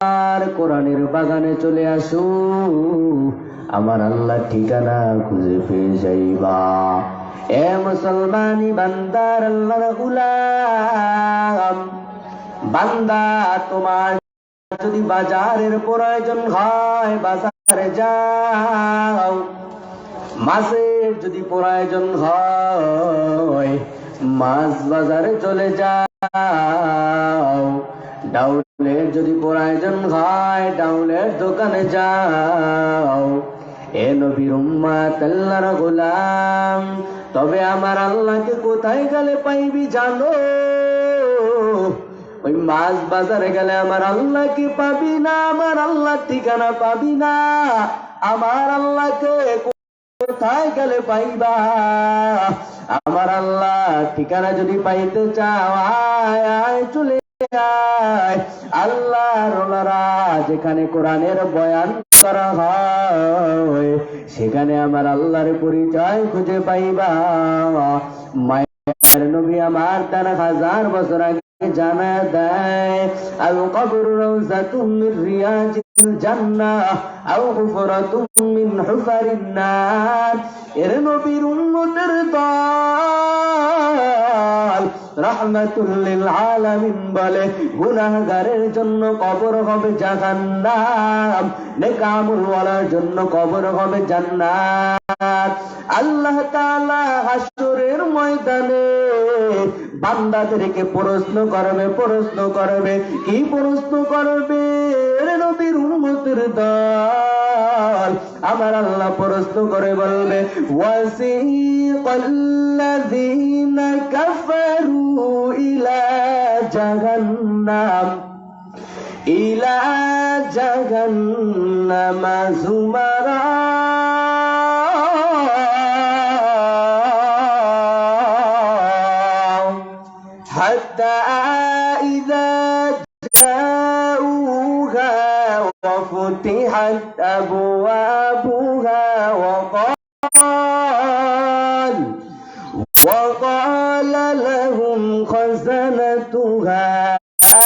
আল্লাহর কোরআনের বাগানে চলে আসো। আমার আল্লাহ ঠিকানা খুঁজে পেয়ে যাইবা। এ মুসলমানি বান্দার আল্লাহর গুলাম, বান্দা, তোমার যদি বাজারের প্রয়োজন হয়, বাজারে যাও। মাছের যদি প্রয়োজন হয়, মাছ বাজারে চলে যাও। ডাউলের যদি প্রয়োজন হয় ডাউলের দোকানে যাও। এ নবীর উম্মাত আল্লাহর গোলাম, তবে আমার আল্লাহকে কোথায় গেলে পাইবি জানো? ওই মাছ বাজারে গেলে আমার আল্লাহকে পাবি না, আমার আল্লাহ ঠিকানা পাবি না। আমার আল্লাহকে কোথায় গেলে পাইবা? আমার আল্লাহ ঠিকানা যদি পাইতে চাও, আয় আয়, চলে আল্লাহ রোলারা যেখানে কোরআনের বয়ান করা হয়, সেখানে আমার আল্লাহর পরিচয় খুঁজে পাইবা। মায়ের নবী আমার তার হাজার বছর আগে কবর রওজাতুম মিন রিয়াজিল জান্নাহ, আও জন্য কবর হবে জাহান্নাম, নেকামুল ওয়ালার জন্য কবর আল্লাহ ময়দানে বান্দাদেরকে প্রশ্ন করবে প্রশ্ন করবে, কি প্রশ্ন করবে? নবীর উম্মতের দল। আমার আল্লাহ প্রশ্ন করে বলবে, ওয়াসিকাল্লাযীনা কাফারু ইলা জাহান্নাম। ইলা জাহান্নাম যুমারা وفتحت أبوابها وقال وقال لهم خزنتها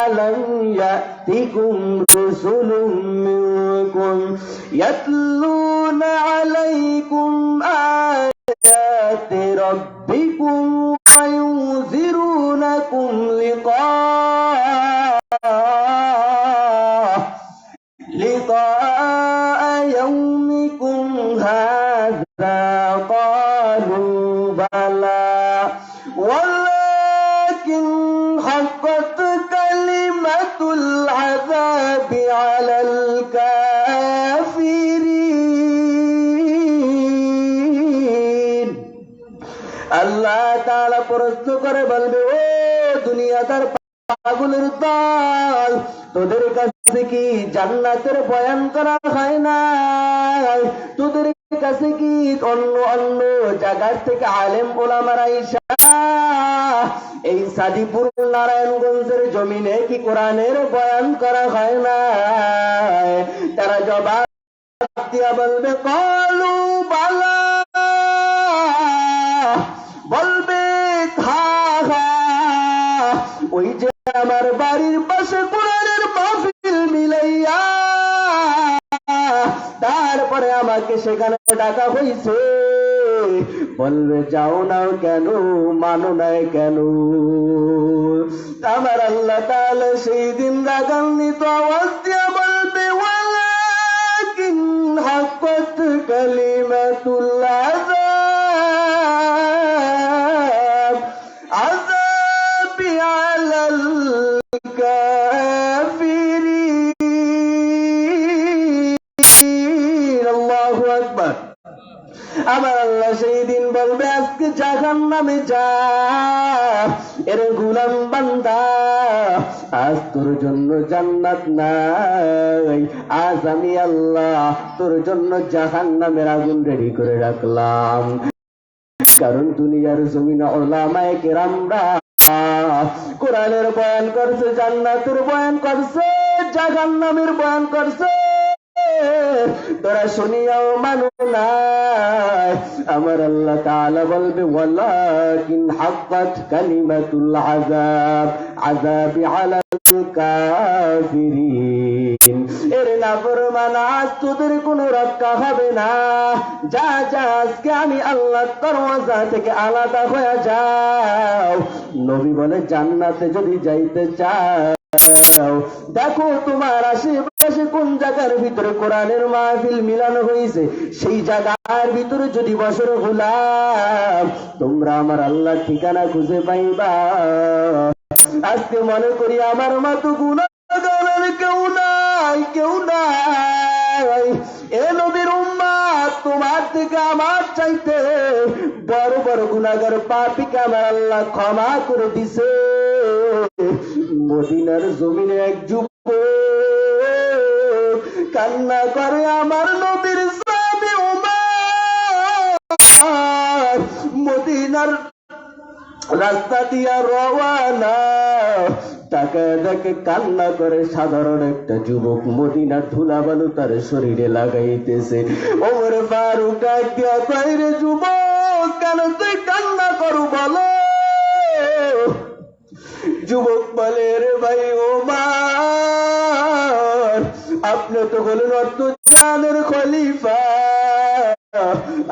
ألم يأتكم رسل منكم يتلون عليكم آيات ربكم وينذرونكم لقاء প্রশ্ন করে বলবে, ও দুনিয়াদার পাগলের দল, তোদের কাছে কি জান্নাতের বয়ান করা হয় না? তোদের কাছে কি অন্য অন্য জায়গার থেকে আলেম ওলামারা ইসা এই সাদিপুর নারায়ণগঞ্জের জমিনে কি কোরআনের বয়ান করা হয় না? তারা জবাব দিয়া বলবে, কলু বালা ওই যে আমার বাড়ির পাশে কোরআনের মাহফিল মিলাইয়া, তারপরে আমাকে সেখানে ডাকা হয়েছে বলবে, যাও না কেন? মানো নাই কেন? আমার আল্লাহ তাহলে সেই দিন রাগান্বিত আওয়াজ দিয়ে বলবে, ওয়ালাকিন হাক্কাত কালিমাতুল জাহান নামে যা, এর গুলাম বান্দা, আজ তোর জন্য জান্নাত নাই। আজ আমি আল্লাহ তোর জন্য জাহান নামের আগুন রেডি করে রাখলাম। কারণ দুনিয়ার জমিনে ওলামায়ে কেরামরা কোরআনের বয়ান করছে, জান্নাতের বয়ান করছে, জাহান্নামের বয়ান করছে। তোরা শুনিয়াও মানু নাই। আমার আল্লাহ তাআলা বলবে, ওয়ালাকিন কালিমাতুল আলাল কাফিরিন। এর নাফরমান আজ তোদের কোনো রক্ষা হবে না। যা যা, আজকে আমি আল্লাহ দরওয়াজা থেকে আলাদা হয়ে যাও। নবী বলে, জান্নাতে যদি যাইতে চাও দেখো তোমার আশেপাশে কোন জায়গার ভিতরে কোরআনের মাহফিল মিলানো হয়েছে? সেই জায়গার ভিতরে যদি বসর গোলাম, তোমরা আমার আল্লাহ ঠিকানা খুঁজে পাইবা। আজকে মনে করি আমার মতো গুণাগারের কেউ নাই কেউ নাই। এ নবীর উম্মাদ তোমার থেকে আমার চাইতে বড় বড় গুণাগার পাপিকে আমার আল্লাহ ক্ষমা করে দিছে। মদিনার জমিনে এক যুব কান্না করে, আমার নবীর সাবি উমার, মদিনার রাস্তা দিয়া রওয়ানা। তাকে দেখে কান্না করে সাধারণ একটা যুবক মদিনার ধুলাবালু তার শরীরে লাগাইতেছে। ওমর ফারুক, ডাক দিয়া কয় রে যুবক, কেন তুই কান্না করু বলো? যুবক বলে রে ভাই ওমার, আপনি তো হলেন অর্থ জানের খলিফা।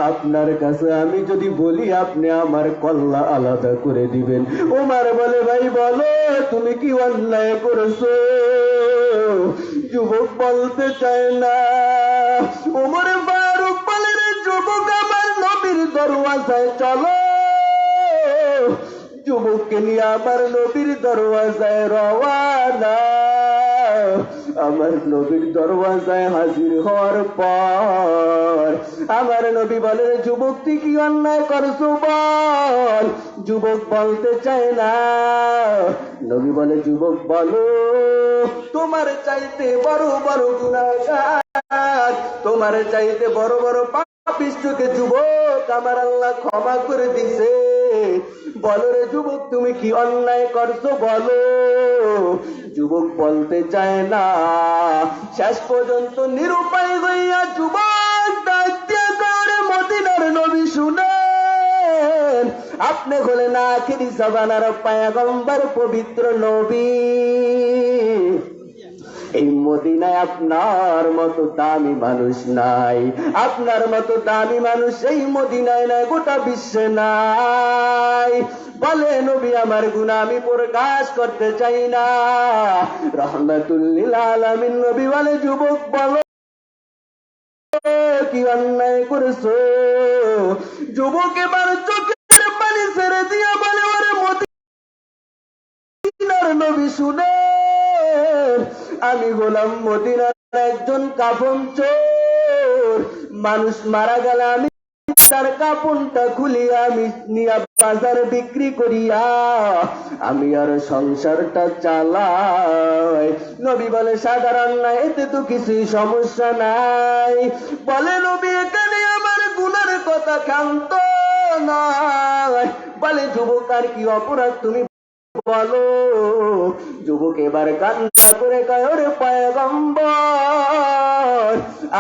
আপনার কাছে আমি যদি বলি, আপনি আমার কল্লা আলাদা করে দিবেন। ওমার বলে, ভাই, বলো, তুমি কি অন্যায় করেছ? যুবক বলতে চায় না। ওমর ফারুক বলে যুবক, আমার নবীর দরওয়াজায় চলো। যুবককে নিয়ে আমার নবীর দরওয়াজায় রওয়ানা। আমার নবীর দরওয়াজায় হাজির হওয়ার পর আমার নবী বলে যুবক তুই কি অন্যায় করছ বল? যুবক বলতে চায় না। নবী বলে যুবক বলো, তোমার চাইতে বড় বড় গুণাগার তোমার চাইতে বড় বড় পাপিষ্টকে যুবক আমার আল্লাহ ক্ষমা করে দিছে। বলো রে যুবক, তুমি কি অন্যায় করছ? বলো। যুবক বলতে চায় না। শেষ পর্যন্ত নিরুপায় হইয়া যুবক ডাক দিয়া করে মদিনার নবী শুনে। আপনি হলেন আখিরি সবানার পায়াগম্বার পবিত্র নবী। এই মদিনায় আপনার মতো দামি মানুষ নাই। আপনার মতো দামি মানুষ এই মদিনায় নাই, গোটা বিশ্বে নাই। বলে নবী, আমার গুণা আমি প্রকাশ করতে চাই না। রহমতুল্লিল আলমিন নবী বলে, যুবক, বলো কি অন্যায় করেছ? যুবক এবার চোখের পানি ছেড়ে দিয়া বলে, ওরে মদিনার নবী, শুনে। আমি গোলাম মদিনার একজন কাপন চোর। মানুষ মারা গেলে আমি তার কাপনটা খুলিয়া আমি নিয়া বাজার বিক্রি করিয়া আমি আর সংসারটা চালাই। নবী বলে, সাধারণ না, এতে তো কিছুই সমস্যা নাই। বলে, নবী, এখানে আমার গুণের কথা ক্ষান্ত নয়। বলে, যুবক, আর কি অপরাধ তুমি বলো, যুবক এবার কান্না করে কায়রে পায়গম্বর,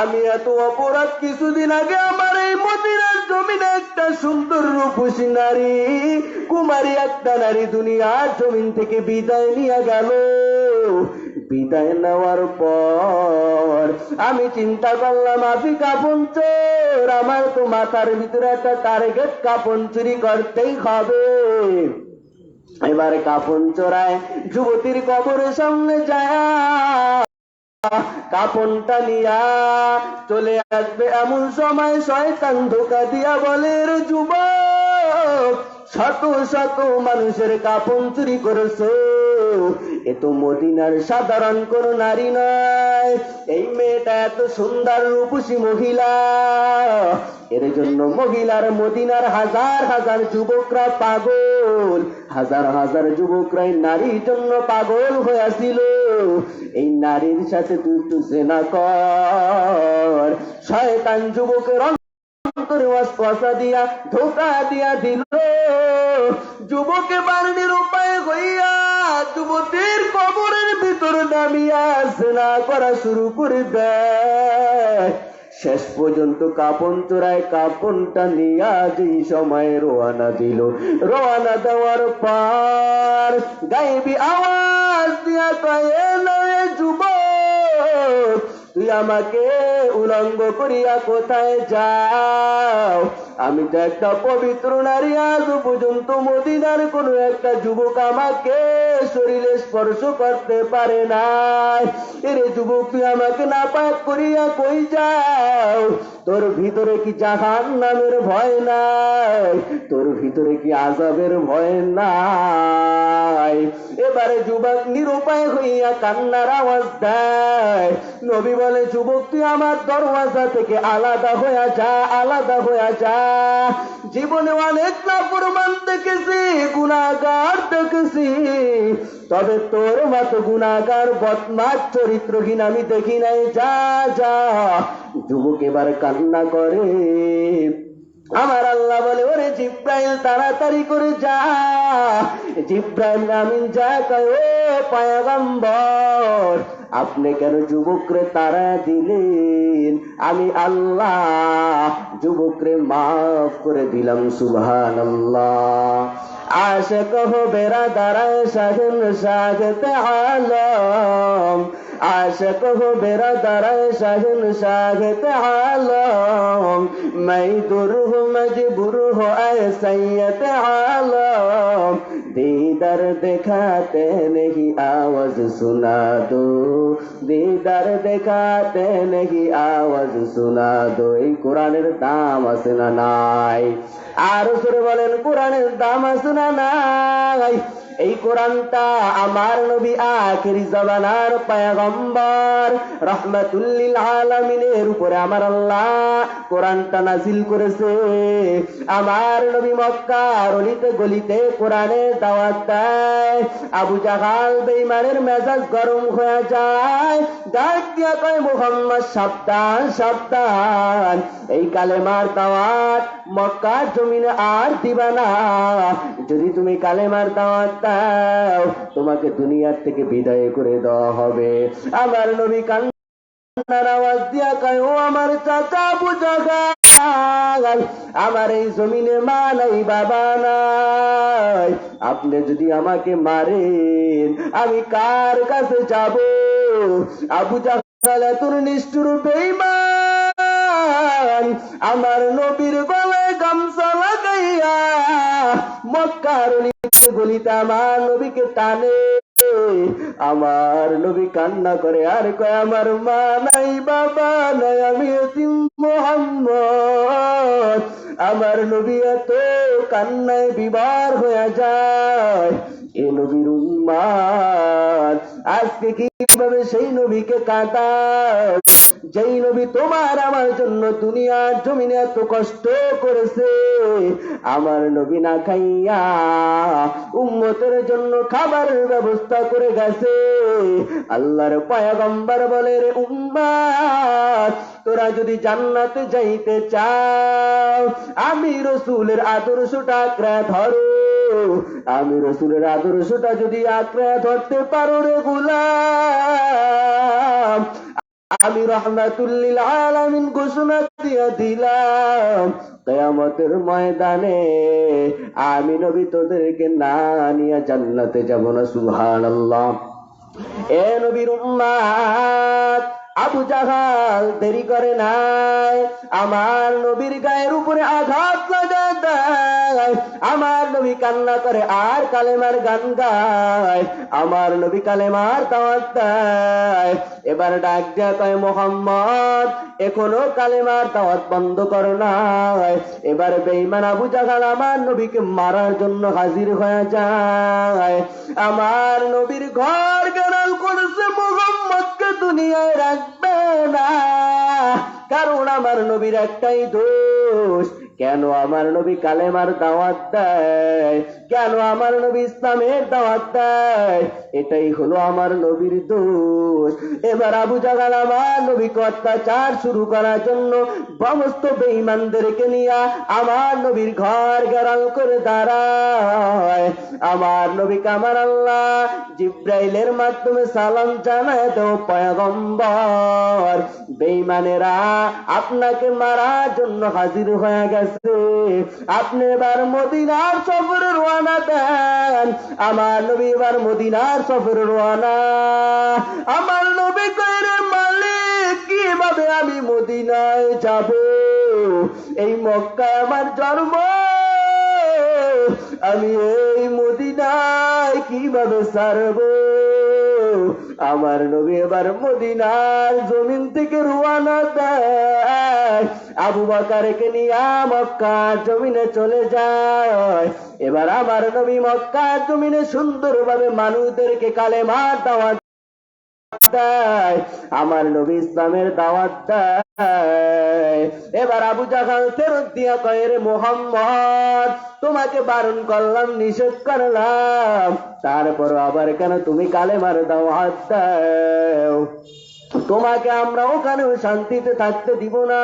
আমি এত অপরাধ কিছুদিন আগে আমার এই মদিনার জমিনে একটা সুন্দর রূপসী নারী, কুমারী একটা নারী দুনিয়ার জমিন থেকে বিদায় নিয়ে গেল। বিদায় নেওয়ার পর আমি চিন্তা করলাম আপনি কাপন চোর, আমার তো মাথার ভিতরে একটা টার্গেট কাপন চুরি করতেই হবে। এবার কাপন চোরায় যুবতীর কবরের সামনে যায়। কাপনটা নিয়া চলে আসবে এমন সময় শয়তান ধোকা দিয়া বলে যুব যুবক, শত শত মানুষের কাপন চুরি করেছ। এ তো মদিনার সাধারণ কোন নারী নয়। এই মেয়েটা এত সুন্দর রূপসী মহিলা। এর জন্য মহিলার মদিনার হাজার হাজার যুবকরা পাগল। হাজার হাজার যুবকরাই নারীর জন্য পাগল হয়েছিল। এই নারীর সাথে তুই একটু সেনা কর। শয়তান যুবকের অন্তরে ওয়াসওয়াসা দিয়া, ধোকা দিয়া দিল। যুবকে বারণের উপায় হইয়া যুবতীর কবরের ভিতর নামিয়া সেনা করা শুরু করে দেয়। শেষ পর্যন্ত কাপন চোরায় কাপনটা নিয়া যেই সময় রোয়ানা দিল। রোয়ানা দেওয়ার পার গাইবি আওয়াজ দিয়া কয়ে যুবক তুই আমাকে উলঙ্গ করিয়া কোথায় যাও? আমি তো একটা পবিত্র নারী, আজ পর্যন্ত মদিনার কোন একটা যুবক আমাকে শরীরে স্পর্শ করতে পারে নাই। এরে যুবক, তুই আমাকে না পাক করিয়া কই যাও? তোর ভিতরে কি জাহান নামের ভয় নাই? তোর ভিতরে কি আজাবের ভয় নাই? এবারে যুবক নিরুপায় হইয়া কান্নার আওয়াজ দেয়। নবী বলে যুবক তুই আমার দরওয়াজা থেকে আলাদা হয়ে যা, আলাদা হয়ে যা। জীবনে অনেক না প্রমাণ দেখেছি, গুণাগার দেখেছি। তবে তোর মতো গুণাগার বদমাস চরিত্রহীন আমি দেখি নাই। যা যা। যুবক এবার কান্না করে। আমার আল্লাহ বলে, ওরে জিব্রাইল, তাড়াতাড়ি করে যা। জিব্রাইল আমিন, যা কয়, ও পায়গম্বর, আপনি কেন যুবকরে তারা দিলেন? আমি আল্লাহ যুবকরে মাফ করে দিলাম সুবহান আল্লাহ আশক হো বেড়া দারায় শাহিন শাহতে আলম আশক হুবের দরে সহিল সাহিত আলম মাই দুর হু মজবুর হো আয় আলম। দিদার দেখাতে নেহি আওয়াজ সুনা দো দিদার দেখাতে নেহি আওয়াজ সুনা দো এই কোরআনের দাম আসে না নাই? আর সুর বলেন, কোরআনের দাম আসে না নাই? এই কোরআনটা আমার নবী আখেরি জবানার পায়গম্বর। রহমাতুল্লিল আলামিনের উপরে আমার আল্লাহ কোরআনটা নাজিল করেছে। আমার নবী মক্কার অলিতে গলিতে কোরআনে দাওয়াত দেয়। আবু জাহাল বেঈমানের মেজাজ গরম হয়ে যায়। ডাক দিয়া কয়, মোহাম্মদ, সাবধান সাবধান। এই কালেমার দাওয়াত মক্কার জমিনে আর দিবা না। যদি তুমি কালেমার দাওয়াত দাও, তোমাকে দুনিয়ার থেকে বিদায় করে দেওয়া হবে। আমার নবী কান্নার আওয়াজ দিয়া কয়, ও আমার চাচা, বুঝা আমার এই জমিনে মা নাই, বাবা নাই। আপনি যদি আমাকে মারেন, আমি কার কাছে যাব? আবু জাহাল তোর নিষ্ঠুর বেঈমান, আমার নবীর গলায় গামছা লাগাইয়া মক্কার গলিতে আমার নবীকে টানে। আমার নবী কান্না করে, আর কয়, আমার মা নাই, বাবা নাই, আমি মোহাম্মদ। আমার নবী এত কান্নায় বিবার হয়ে যায়। এ নবীর উম্মাদ, আজকে কীভাবে সেই নবীকে কাটায় যেই নবী তোমার আমার জন্য দুনিয়ার জমিনে এত কষ্ট করেছে, আমার নবী না খাইয়া উম্মতের জন্য খাবারের ব্যবস্থা করে গেছে। আল্লাহর পায়াগম্বর বলে, রে উম্মাদ, তোরা যদি জান্নাতে যাইতে চাও, আমি রসুলের আদর্শটা আঁকড়া ধরো। আমি রসুলের আদর্শটা যদি আঁকড়া ধরতে পারো রে গুলাম আমি রহমাতুল্লিল আলামিন ঘোষণা দিয়ে দিলাম, কেয়ামতের ময়দানে আমি নবী তোদেরকে না নিয়ে জান্নাতে যাব না, সুবহানাল্লাহ। এ নবীর উম্মাদ আবু জাহাল দেরি করে নাই। আমার নবীর গায়ের উপরে আঘাত আমার নবী কান্না করে আর কালেমার গান গায়। আমার নবী কালেমার দাওয়াত দেয়। এবার ডাক দেয়া কয়, মোহাম্মদ, এখনও কালেমার দাওয়াত বন্ধ করো নাই। এবার বেঈমান আবু জাহাল আমার নবীকে মারার জন্য হাজির হয়ে যায়। আমার নবীর ঘর গেরাল করেছে মোহাম্মদকে দুনিয়ায় রাখবে না। কারণ আমার নবীর একটাই দোষ। কেন আমার নবী কালেমার দাওয়াত দেয়? কেন আমার নবী ইসলামের দাওয়াত দেয়? এটাই হলো আমার নবীর দোষ। এবার আবু জাগাল আমার নবীকে অত্যাচার শুরু করার জন্য সমস্ত বেঈমানদেরকে নিয়ে আমার নবীর ঘর গেরাল করে দাঁড়ায়। আমার নবীকে আমার আল্লাহ জিব্রাইলের মাধ্যমে সালাম জানায় তো পয়গম্বর। বেঈমানেরা আপনাকে মারার জন্য হাজির হয়ে গেছে। আপনি এবার মদিনার সফরে রওনা দেন। আমার নবী এবার মদিনার সফরে রওনা। আমার নবী কইরে, মালিক, কীভাবে আমি মদিনায় যাব? এই মক্কায় আমার জন্ম। আমি এই মদিনায় কীভাবে সারব? আমার নবী এবার মদিনার জমিন থেকে রুয়ানা দেয়। আবু বাকারকে নিয়ে মক্কার জমিনে চলে যায়। এবার আমার নবী মক্কার জমিনে সুন্দরভাবে মানুষদেরকে কালেমার দাওয়াত দেয়। আমার নবী ইসলামের দাওয়াত দেয়। এবার আবু জাহাল ফেরত দিয়া কয়ে, রে মোহাম্মদ, তোমাকে বারণ করলাম, নিষেধ করলাম। তারপর আবার কেন তুমি কালেমার দাওয়াত দাও। তোমাকে আমরা ওখানেও শান্তিতে থাকতে দিব না।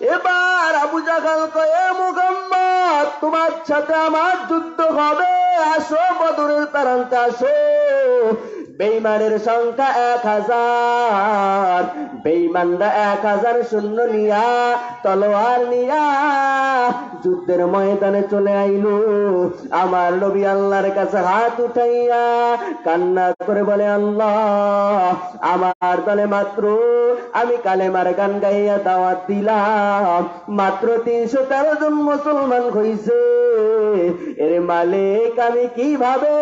এবার আবু জাগাল কয়ে মোহাম্মদ, তোমার সাথে আমার যুদ্ধ হবে। আসো, বদরের প্রান্তে আসো। বেইমানের সংখ্যা এক হাজার। বেইমানরা এক হাজার শূন্য নিয়া, তলোয়ার নিয়া যুদ্ধের ময়দানে চলে আইলো। আমার নবী আল্লাহর কাছে হাত উঠাইয়া কান্না করে বলে, আল্লাহ, আমার দলে মাত্র আমি কালে কালেমার গান গাইয়া দাওয়াত দিলাম। মাত্র তিনশো তেরো জন মুসলমান হইছে। এর মালিক আমি কীভাবে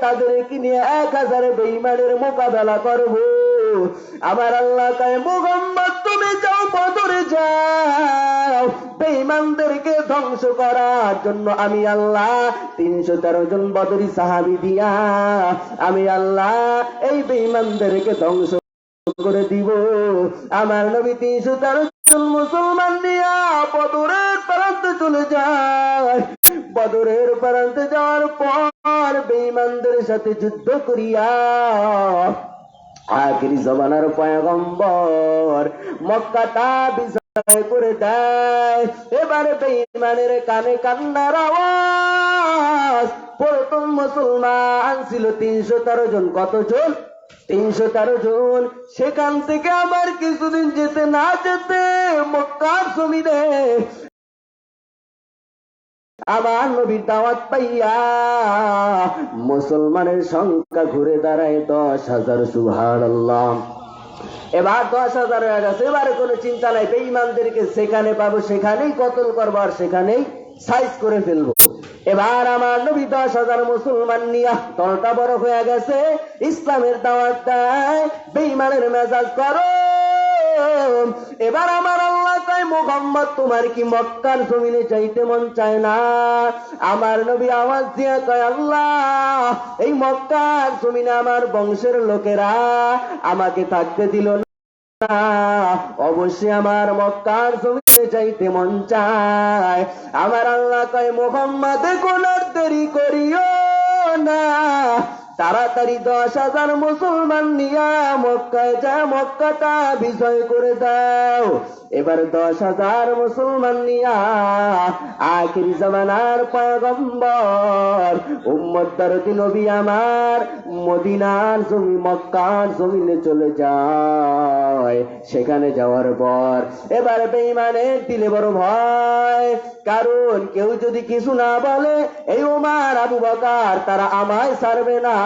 তাদেরকে নিয়ে এক হাজার বেইমানের মোকাবেলা করব। আমার আল্লাহ তাই মোহাম্মদ, তুমি যাও, বদরে যাও। বেইমানদেরকে ধ্বংস করার জন্য আমি আল্লাহ তিনশো তেরো জন বদরি সাহাবি দিয়া আমি আল্লাহ এই বেইমানদেরকে ধ্বংস করে দিব। আমার নবী তিনশো তেরো জন মুসলমান নিয়া বদরের প্রান্তে চলে যায়। বদরের প্রান্তে যাওয়ার পর বেঈমানদের সাথে যুদ্ধ করিয়া আখিরি জমানার পয়গম্বর মক্কাটা বিজয় করে দেয়। এবারে বেঈমানের কানে কান্নার আওয়াজ। প্রথম মুসলমান ছিল তিনশো তেরো জন। কতজন তিনশো তেরো জন। সেখান থেকে আবার কিছুদিন যেতে না যেতে মক্কার জমিনে আমার নবীর দাওয়াত পাইয়া মুসলমানের সংখ্যা ঘুরে দাঁড়ায় দশ হাজার সুহান এবার দশ হাজার হয়ে গেছে, এবারে কোনো চিন্তা নাই, বেঈমানদেরকে সেখানে পাবো সেখানেই কতল করব আর সেখানেই সাইজ করে ফেলব। এবার আমার নবী দশ হাজার মুসলমান নিয়া দলটা বড় হয়ে গেছে, ইসলামের দাওয়াত দেয়, বেঈমানের মেজাজ করো। এবার আমার আল্লাহ কয়, মোহাম্মদ, তোমার কি মক্কার জমিনে যাইতে মন চায় না? আমার নবী আওয়াজ দিয়া কয়, আল্লাহ, এই মক্কার জমিনে আমার বংশের লোকেরা আমাকে থাকতে দিল না। অবশ্যই আমার মক্কার জমিতে যাইতে মন চায়। আমার আল্লাহ কয়, মোহাম্মদ, কোন দেরি করিও না। তাড়াতাড়ি দশ হাজার মুসলমান নিয়া মক্কায় যা মক্কাটা বিজয় করে দাও। এবার দশ হাজার মুসলমান নিয়া আখিরি জামানার পয়গম্বর, উম্মত দরদি নবী আমার মদিনার জমি, মক্কার জমিনে চলে যায়। সেখানে যাওয়ার পর এবার বেইমানের দিলে বড় ভয়, কারণ কেউ যদি কিছু না বলে, এই ওমার, আবু বকার, তারা আমায় ছাড়বে না।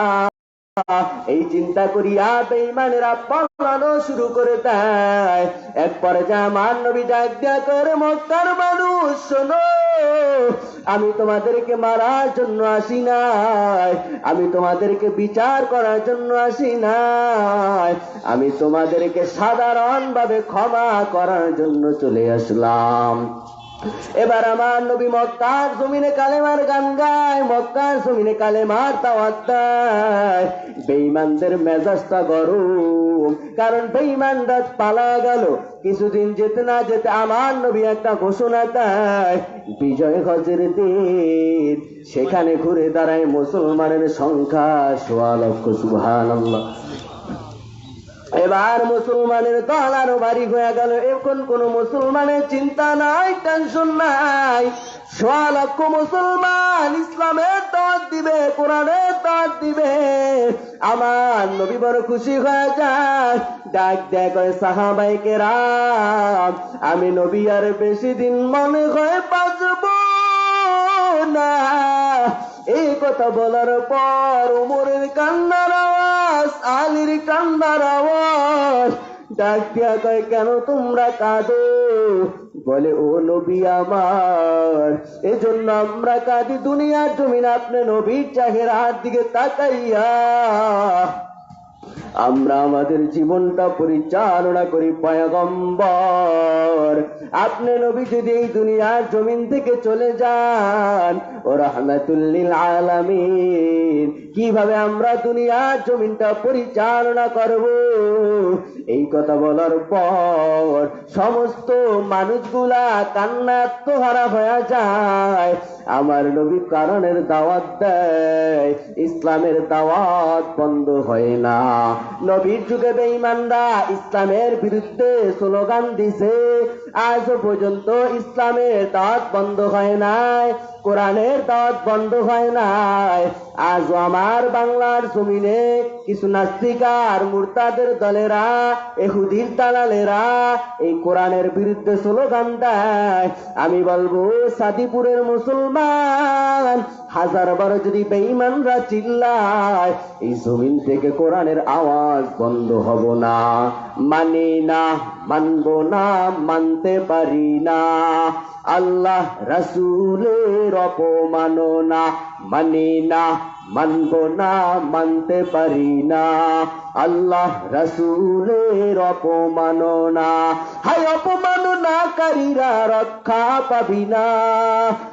এই চিন্তা করিয়া বেঈমানেরা পালানো শুরু করে দেয়। এক পর্যায়ে আমার নবী ডাক করে মক্কার মানুষ, শোনো, আমি তোমাদেরকে মারার জন্য আসি নাই। আমি তোমাদেরকে বিচার করার জন্য আসি নাই। আমি তোমাদেরকে সাধারণ ভাবে ক্ষমা করার জন্য চলে আসলাম। এবার আমার নবী মক্কার জমিনে কালেমার গান গায়, মক্কার জমিনে কালেমার তাওয়াত দেয়। বেঈমানদের মেজাজটা গরম, কারণ বেঈমানরা পালা গেল। কিছুদিন যেতে না যেতে আমার নবী একটা ঘোষণা দেয়, বিজয় হজের দিন, সেখানে ঘুরে দাঁড়ায় মুসলমানের সংখ্যা সোয়া লক্ষ, সুবহানাল্লাহ। এবার মুসলমানের দল আরও ভারী হয়ে গেল। এখন কোন মুসলমানের চিন্তা নাই টেনশন নাই। সোয়া লক্ষ মুসলমান ইসলামের দল দিবে, কোরআনের দল দিবে। আমার নবী বড় খুশি হয়ে যায়। ডাক দেখ সাহাবাইকে রাম আমি নবী আর বেশি দিন মনে হয় বাঁচব না। এই কথা বলার পর উমরের কান্নার আওয়াজ, আলীর কান্নার আওয়াজ। ডাক দিয়া কয়, কেন তোমরা কাঁদো? বলে, ও নবী আমার, এজন্য আমরা কাঁদি, দুনিয়ার জমিন আপনি নবীর হাত দিকে তাকাইয়া আমরা আমাদের জীবনটা পরিচালনা করি পয়গম্বর। আপনি নবী যদি এই দুনিয়ার জমিন থেকে চলে যান, ও রহমাতুল্লিল আলামিন, কীভাবে আমরা দুনিয়ার জমিনটা পরিচালনা করব? এই কথা বলার পর সমস্ত মানুষগুলা কান্নাত্মহারা হয়ে যায়। আমার নবী কারণের দাওয়াত দেয়, ইসলামের দাওয়াত বন্ধ হয় না। নবীর যুগে বেঈমানরা ইসলামের বিরুদ্ধে স্লোগান দিছে আজ পর্যন্ত ইসলামের দাঁত বন্ধ হয় নাই। কোরআনের দাওয়াত বন্ধ হয় নাই। আজ আমার বাংলার জমিনে কিছু নাস্তিকার, মুরতাদের দলেরা, এহুদির দালালেরা এই কোরআনের বিরুদ্ধে স্লোগান দেয়। আমি বলব, সাদিপুরের মুসলমান হাজার বার যদি বেঈমানরা চিল্লায়, এই জমিন থেকে কোরআনের আওয়াজ বন্ধ হব না। মানি না। মানব না মানতে পারি না। আল্লাহ রসুলের অপমাননা মানি না। মানব না, মানতে পারি না। আল্লাহ রাসূলের অপমাননা হায় অপমাননাকারীরা রক্ষা পাবি না।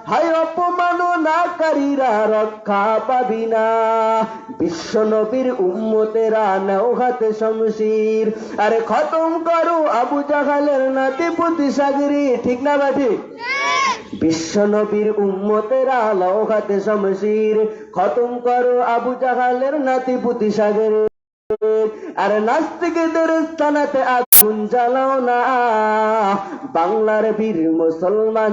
হায় অপমাননাকারীরা রক্ষা পাবি না। বিশ্ব নবীর উম্মতেরা নাও হাতে শমশির। আরে খতম করো আবু জাহালের নাতি পুতি সাগরি ঠিক না বা বিশ্ব নবীর উম্মতেরা লাও শমশির। খতম করো আবু জাহালের নাতি পুতি আর নাস্তিকদের স্থানাতে আগুন জ্বালাও না। বাংলার বীর মুসলমান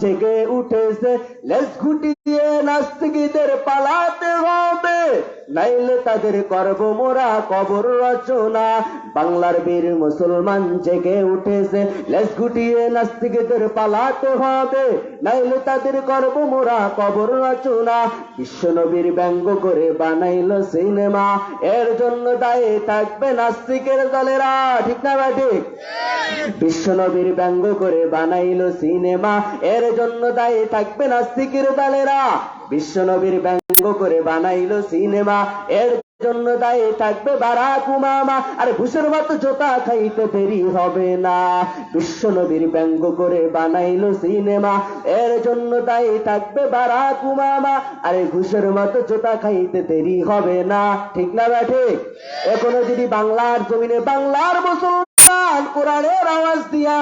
জেগে উঠেছে। লেজ ঘুটি দিয়ে নাস্তিকদের পালাতে হবে। নাইলে তাদের করব মোরা কবর রচনা। বাংলার বীর মুসলমান জেগে উঠেছে, লেজ গুটিয়ে নাস্তিকদের পালাতে হবে। নাইলে তাদের করব মোরা কবর রচনা। বিশ্বনবীর ব্যঙ্গ করে বানাইলো সিনেমা। এর জন্য দায়ে থাকবে নাস্তিকের দলেরা। ঠিক না বা ঠিক? বিশ্বনবীর ব্যঙ্গ করে বানাইলো সিনেমা। এর জন্য দায়ী থাকবে নাস্তিকের দলেরা। বিশ্বনবীর ব্যঙ্গ করে বানাইলো সিনেমা। এর জন্য দায়ী থাকবে বারাক উমামা। আর ঘুষের মতো জোতা খাইতে দেরি হবে না। বিশ্বনবীর ব্যঙ্গ করে বানাইলো সিনেমা। এর জন্য দায়ী থাকবে বারাক উমামা। আরে ঘুষের মতো জোতা খাইতে দেরি হবে না। ঠিক না বা ঠিক? এখনও যদি বাংলার জমিনে বাংলার মুসলমান কোরআনের আওয়াজ দিয়া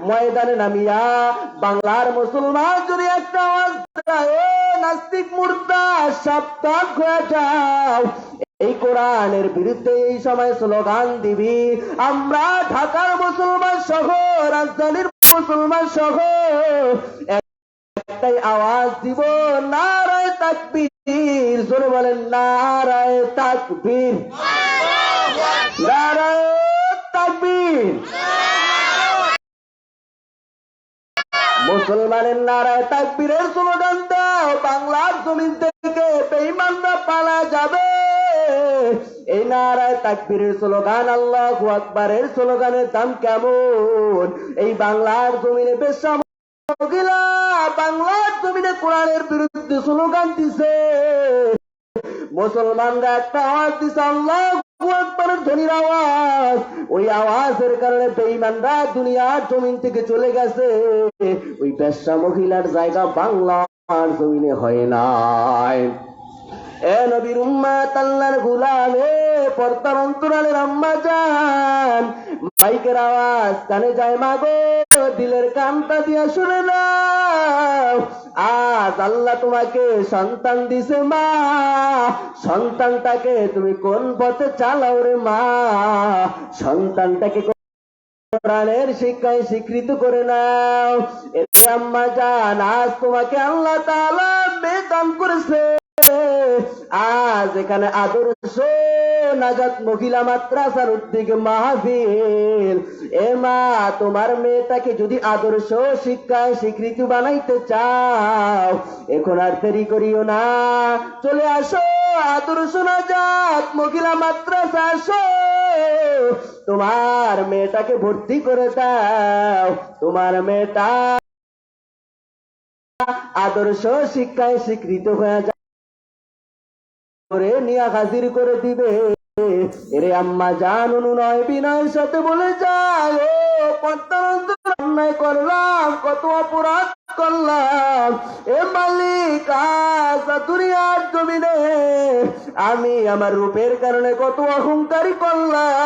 ময়দানে নামিয়া বাংলার মুসলমান যদি একটা আওয়াজ দেয়, "এ নাস্তিক মুর্দা সপ্তাহ হয়ে যাও। এই কোরআনের বিরুদ্ধে এই সময় স্লোগান দিবি আমরা ঢাকার মুসলমান সহ রাজধানীর মুসলমান সহ একটাই আওয়াজ দিব নারায় তাকবীর। জোরে বলেন নারায় তাকবীর। নারায় তাকবীর। মুসলমানের নারায় তাকবীরের স্লোগান দাও, বাংলার জমিন থেকে বেঈমানরা পালা যাবে। এই নারায় তাকবীরের স্লোগান, আল্লাহ আকবারের স্লোগানের দাম কেমন? এই বাংলার জমিনে বেশ মহিলা বাংলার জমিনে কোরআনের বিরুদ্ধে স্লোগান দিছে। মুসলমানরা একটা আওয়াজ দিছে, আল্লাহ আওয়াজ। ওই আওয়াজের কারণে দুনিয়ার জমিন থেকে চলে গেছে। ওই জায়গা বাংলার জমিনে হয় নাই। দিলের দিয়া শুনে নাও। আজ আল্লাহ তোমাকে সন্তান দিছে, মা। সন্তানটাকে তুমি কোন পথে চালাও রে, মা? সন্তানটাকে কোরআনের শিক্ষায় স্বীকৃত করে নাও। আম্মা জান আজ তোমাকে আল্লাহ তাআলা বেদান করেছে। আজ এখানে আদর্শ নাজাত মহিলা মাদ্রাসার উদ্যোগে মাহফিল। এ মা তোমার মেয়েটাকে যদি আদর্শ শিক্ষায় স্বীকৃতি বানাইতে চাও, এখন আর দেরি করিও না। চলে আসো, আদর্শ নাজাত মহিলা মাদ্রাসা আসো। তোমার মেয়েটাকে ভর্তি করে দাও। তোমার মেয়েটা আদর্শ শিক্ষায় স্বীকৃত হয়ে যায় করে, নিয়া হাজির করে দিবে। এরে আম্মা জান নয়, বিনয়ের সাথে বলে যায় অন্যায় করলাম, কত অপরাধ করলাম। এ মালিক দুনিয়ার জমিনে আমি আমার রূপের কারণে কত অহংকারী করলাম।